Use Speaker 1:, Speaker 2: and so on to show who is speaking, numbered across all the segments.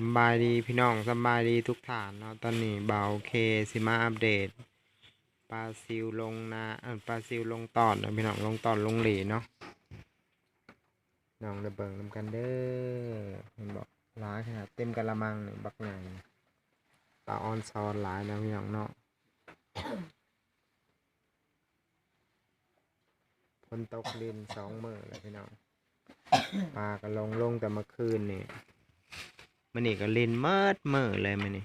Speaker 1: สบายดีพี่น้องสบายดีทุกฐานเนาะตอนนี้เบาเคสิมาอัปเดตปลาซิวลงนาเออปลาซิวลงตอนเนาะพี่น้องลงตอนลงหลีเนาะน้องได้เบิงนำกันเด้อเห็นบอกหลายขนาดเต็มกะละมังนี่บักหญ่ปลาออนซอนหลายนะพี่น้องเนาะฝนตกลินสองมือแล้วพี่น้องปลาก็ลงลงแต่เมื่อคืนนี่ มันนี่ก็ลินเมิดมือเลยมันนี่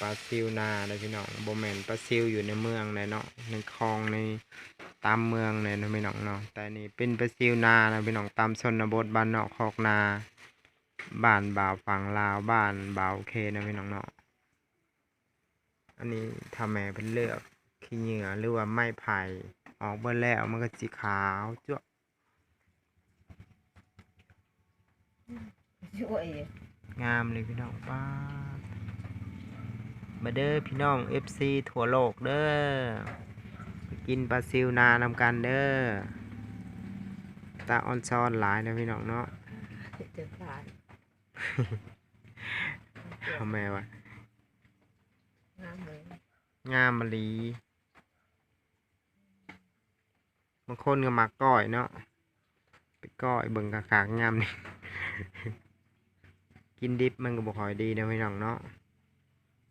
Speaker 1: ปลาซิวนาเลยพี่น้องโบแมนปลาซิวอยู่ในเมืองเลยเนาะในคลองในตามเมืองเลยนะพี่น้องเนาะแต่นี่เป็นปลาซิวนานะพี่น้องตามชนบทบ้านนอกคอกนาบ้านบ่าวฝั่งลาวบ้านบ่าวเคนะพี่น้องเนาะอันนี้ทำแม่เป็นเลือกขี้เหงื่อหรือว่าไม้ไผ่ ออกเบิ่แล้วมันก็สีขาวจ้วะ
Speaker 2: ช่วย
Speaker 1: งามเลยพี่น้องป้าดมาเด้อพี่น้อง FC ทั่วโลกเด้อไปกินปลาซิวนานำกันเด้อตาออนซอนหลายนะพี่น้องเนาะ
Speaker 2: จะผ่าน
Speaker 1: ทำแม่วะ
Speaker 2: งามเลย
Speaker 1: งามมะลีบางคนก็มักก้อยเนาะไปก้อยเบิ่งกากากๆงามนี่กินดิบมันก็บ่ค่อยดีนะพี่น้องเนาะ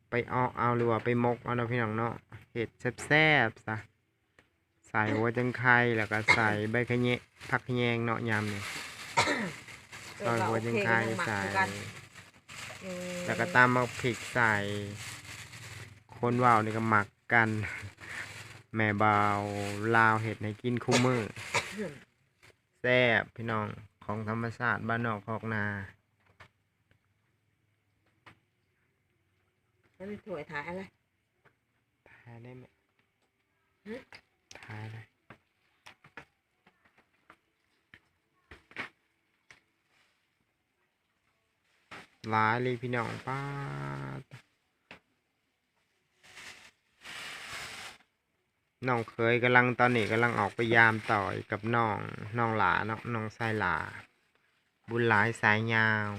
Speaker 1: ไปออกเอาหรือว่าไปมกเอาเนาะพี่น้องเนาะเห็ดแซ่บๆซะใส่หัวจังไข่แล้วก็ใส่ใบขะแยะผักขะแยงเนาะยำนี่ซอยหัวจังไข่ใส่แล้วก็ตามมาพริกใส่คนว่าวนี่ก็หมักกัน แม่บาวลาวเห็ดให้กินคู่มือแซ่บพี่น้องของธรรมชาติบ้านนอกคอกนา
Speaker 2: แล้วมีถ้วยถ่ายอะไร
Speaker 1: ทายได้ไหม
Speaker 2: ฮะ
Speaker 1: ทายได้หลายเลยพี่น้องป้า น้องเคยกำลังตอนนี้กำลังออกไปยามต่อยกับน้องน้องหลาเนาะน้องสายหลา บุญหลายสายยาว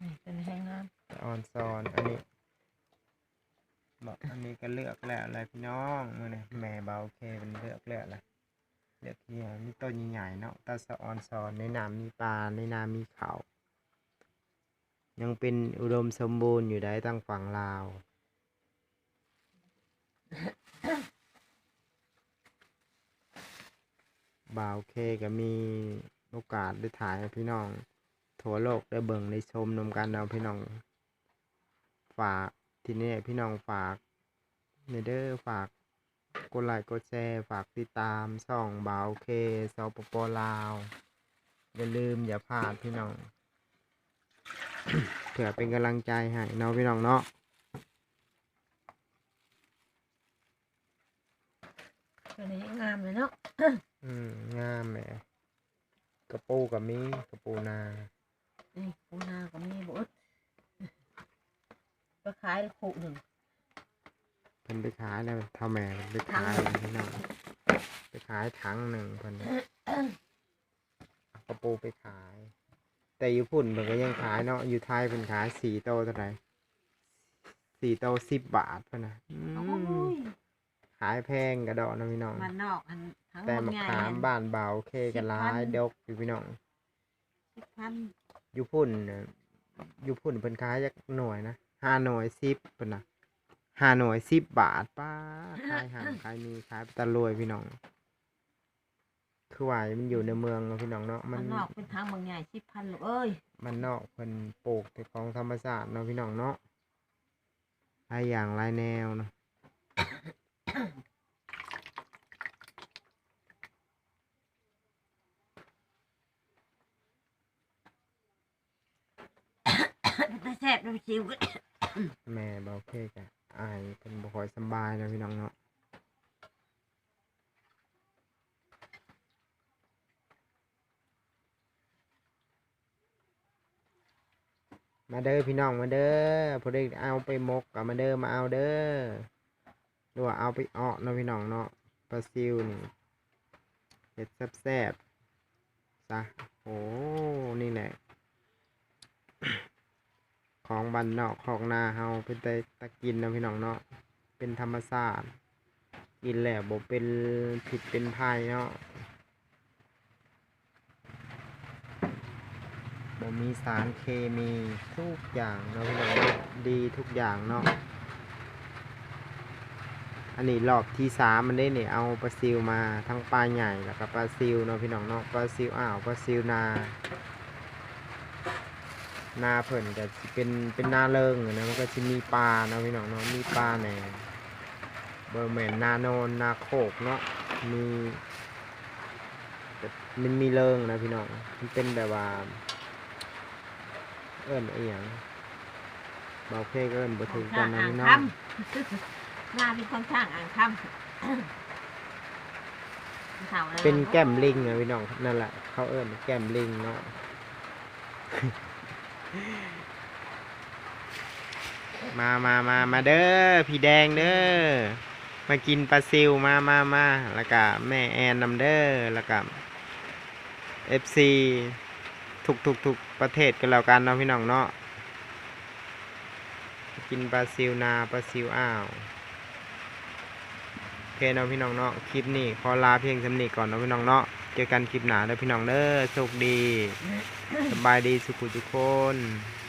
Speaker 2: นี่เป็นแห้งน้
Speaker 1: ออนซอนอันนี้บอกอันนี้ก็เลือกแล้วอะไรพี่น้องมือนี่แม่เบาโอเคเป็นเลือกแล้วอะไร เลือกที่มีต้นใหญ่ๆเนาะตาสะออนซอนในน้ำมีปลาในน้ำมีเขายังเป็นอุดมสมบูรณ์อยู่ได้ตั้งฝั่งลาวบาวเคก็มีโอกาสได้ถ่ายพี่น้อง ทั่วโลกได้เบิ่งได้ชมนำกันเอาพี่น้อง ฝากที่นี่พี่น้องฝากเนเดอร์ฝาก กดไลค์กดแชร์ฝากติดตามช่องบาวเคสปปลาว อย่าลืมอย่าพลาดพี่น้องเผื่อเป็นกำลังใจให้เนาะพี่น้องเนาะำ
Speaker 2: เป็นแห้งงามเลยเนาะ
Speaker 1: อืมงามแหมกระปูกับมีกระปูนา
Speaker 2: นี่ปูนาก็มีบุตรก็ขายขู่หนึ่ง
Speaker 1: เพิ่นไปขายแล้วเท่าแม่เพิ่นไปขายเลยพี่น้องไปขายถังหนึ่งเพิ่นเอากระปูไปขาย แต่อยู่พุ่นมันก็ยังขายเนาะอยู่ไทยเป็นขายสี่โตเท่าไหร่สี่โตสิบบาทพะนะอื
Speaker 2: โอ้
Speaker 1: ม
Speaker 2: ย
Speaker 1: ขายแพงกระดอกนะพี่น้อง
Speaker 2: มันนอกอันทั้งหม
Speaker 1: แต่
Speaker 2: ด
Speaker 1: มะ
Speaker 2: ไง
Speaker 1: ขามบ้านเบาเคกันร้ายดกอยู่พี่น้อง
Speaker 2: สิบพัน
Speaker 1: อยู่พุ่นน่ะอยู่พุ่นเพิ่นขายจักหน่วยนะห้าหน่วยสิบเพิ่นนะ ห้าหน่วยสิบบาทป้าดขายห่างขายมีขายไปตะรวยพี่น้อง คือว่ามันอยู่ในเมืองเนาะพี่น้องเนาะ
Speaker 2: มั
Speaker 1: มันน
Speaker 2: นอกเป็นทางบางใหญ่สิบพันลูกเอ้ย
Speaker 1: มันนอกเพิ่นปลูกแต่ของธรรมชาติเนาะพี่น้องเนาะหลายอย่างหลายแนวเนาะ
Speaker 2: แต่แซ่บด้วยชิวก็
Speaker 1: แม่บ่โอเคกะ อายเพิ่นบ่ค่อยสบายนะพี่น้องเนาะมาเด้อพี่น้องมาเด้อพอได้เอาไปมกกับมาเด้อมาเอาเด้อหรือว่าเอาไปเออกนะพี่น้องเนาะปลาซิวนี่เห็ดแซ่บๆซะโอ้นี่แหละ ของบันนอกของนาเฮาเป็นแต่ตะกินนะพี่น้องเนาะเป็นธรรมชาติกินแล้วบ่เป็นผิดเป็นภัยเนาะบ่มีสารเคมีทุกอย่างเนาะพี่น้องดีทุกอย่างเนาะอันนี้รอบที่สามมันได้เนี่ยเอาปลาซิวมาทั้งปลาใหญ่แล้วก็ปลาซิวเนาะพี่น้องเนาะปลาซิวอ้าวปลาซิวนา นาเพิ่นก็สิเป็นเป็นนาเลิงอะนะมันก็สิมีปลาเนาะพี่น้องเนาะมีปลาแหน่เบอร์แมนนาโนนนาโคกเนาะมีแต่มันมีเลิงนะพี่น้องมันเป็นแบบว่า เอิ้นอีหยังเบาเพกเอิ้นบ่ถึงกันนะ
Speaker 2: อ่าง
Speaker 1: พี่น้
Speaker 2: ค
Speaker 1: องำ
Speaker 2: หน้าเป็นของช่างอ่างคำข่าวอะไร
Speaker 1: เป็นแก้มลิงนะพี่น้องนั่นแหละเขาเอิ้นแก้มลิงเนาะ มามามามาเด้อ พี่แดงเด้อ มากินปลาซิวมามามาแล้วก็แม่แอนนำเด้อ แล้วก็เอฟซีทุกทุกทุกประเทศกันแล้วกันเนาะพี่น้องเนาะ กินปลาซิวนาปลาซิวอ้าวโอเคเนาะพี่น้องเนาะ คลิปนี้ขอลาเพียงสำนีก่อนเนาะพี่น้องเนาะ เจอกันคลิปหน้าเด้อพี่น้องเด้อโชคดี สบายดีสุขุทุกคน
Speaker 2: เ